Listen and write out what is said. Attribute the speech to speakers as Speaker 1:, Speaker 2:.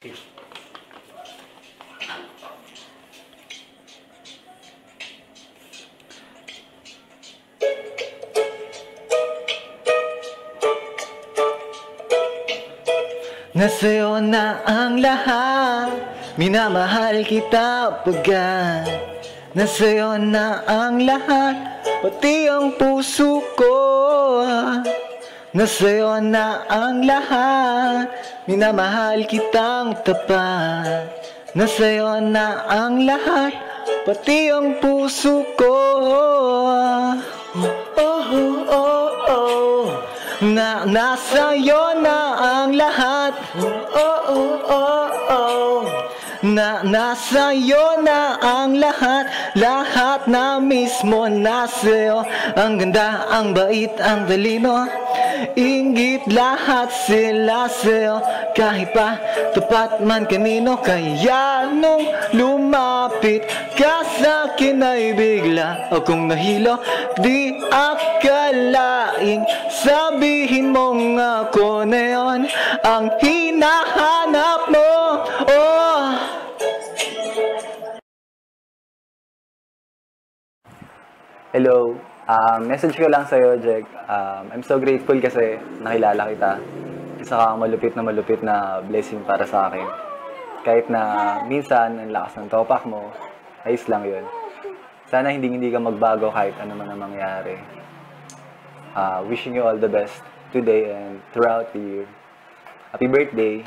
Speaker 1: Nasa'yo na ang lahat. Minamahal kita pagkat Nasa'yo na ang lahat. Pati ang puso ko Nasa'yo na ang lahat. Minamahal kitang tapat. Nasa'yo na ang lahat Pati ang puso ko. Oh, oh, oh, oh. Na nasa'yo na ang lahat. Oh, oh, oh, oh. Na nasa'yo na ang lahat. Lahat na mismo nasa'yo Ang ganda, ang bait, ang talino Ingit lahat sila sa'yo Kahit pa tapat man kanino Kaya nung lumapit ka sa'kin ay bigla Akong nahilo. Di akalaing sabihin mong ako na yun Ang hinahanap mo. Oh.
Speaker 2: Hello. Um, message ko lang sa'yo, Jack. Um, I'm so grateful kasi nakilala kita. Isa kang malupit na malupit na blessing para sa akin. Kahit na minsan, ang lakas ng topak mo, ayos lang yun. Sana hindi hindi ka magbago kahit ano man ang mangyari. Uh, wishing you all the best today and throughout the year. Happy birthday!